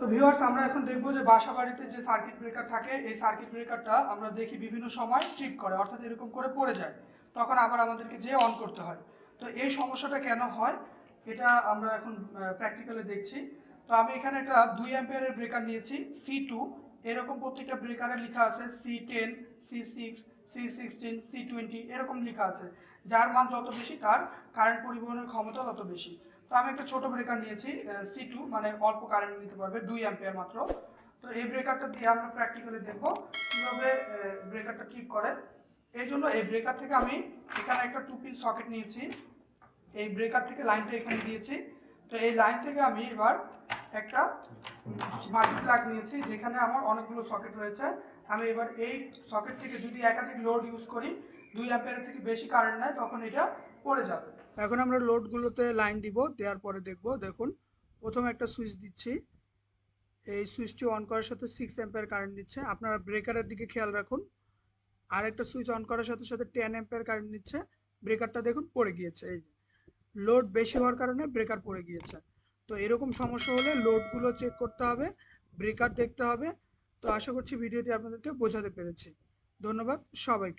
তো ভিউয়ার্স আমরা এখন দেখব যে বাসা বাড়িতে যে সার্কিট ব্রেকার থাকে, এই সার্কিট ব্রেকারটা আমরা দেখি বিভিন্ন সময় ট্রিপ করে, অর্থাৎ এরকম করে পড়ে যায়। তখন আবার আমাদেরকে যে অন করতে হয়। তো এই সমস্যাটা কেন হয়? এটা আমরা এখন প্র্যাকটিক্যালি দেখছি। তো আমি এখানে একটা দুই অ্যাম্পিয়ারের ব্রেকার নিয়েছি সি টু এরকম প্রত্যেকটা ব্রেকারে লেখা আছে C ten C six C sixteen C twenty এরকম লেখা আছে। যার মান যত বেশি, তার কারেন্ট পরিবহনের ক্ষমতা তত বেশি। তো আমি একটা ছোট ব্রেকার নিয়েছি সি টু মানে অল্প কারেন্ট নিতে পারবে, দুই অ্যাম্পিয়ার মাত্র। তো এই ব্রেকারটা দিয়ে আমরা প্র্যাকটিক্যালি দেখব কীভাবে ব্রেকারটা ঠিক করে। এই জন্য এই ব্রেকার থেকে আমি এখানে একটা টু পিস সকেট নিয়েছি। এই ব্রেকার থেকে লাইনটা এখানে দিয়েছি। তো এই লাইন থেকে আমি এবার একটা মাল্টি প্লাগ নিয়েছি, যেখানে আমার অনেকগুলো সকেট রয়েছে। আমি এবার এই সকেট থেকে যদি একাধিক লোড ইউজ করি দুই অ্যাম্পিয়ারের থেকে বেশি কারেন্ট নেয়, তখন এটা পড়ে যাবে। এখন আমরা লোডগুলোতে লাইন দিব, দেওয়ার পরে দেখব। দেখুন, প্রথমে একটা সুইচ দিচ্ছি। এই সুইচটি অন করার সাথে সিক্স অ্যাম্পিয়ার কারেন্ট দিচ্ছে আপনারা ব্রেকারের দিকে খেয়াল রাখুন। আর একটা সুইচ অন করার সাথে সাথে টেন অ্যাম্পিয়ার কারেন্ট নিচ্ছে। ব্রেকারটা দেখুন পড়ে গিয়েছে। এই লোড বেশি হওয়ার কারণে ব্রেকার পড়ে গিয়েছে। তো এরকম সমস্যা হলে লোডগুলো চেক করতে হবে ব্রেকার দেখতে হবে। তো আশা করছি ভিডিওটি আপনাদেরকে বোঝাতে পেরেছি। ধন্যবাদ সবাইকে।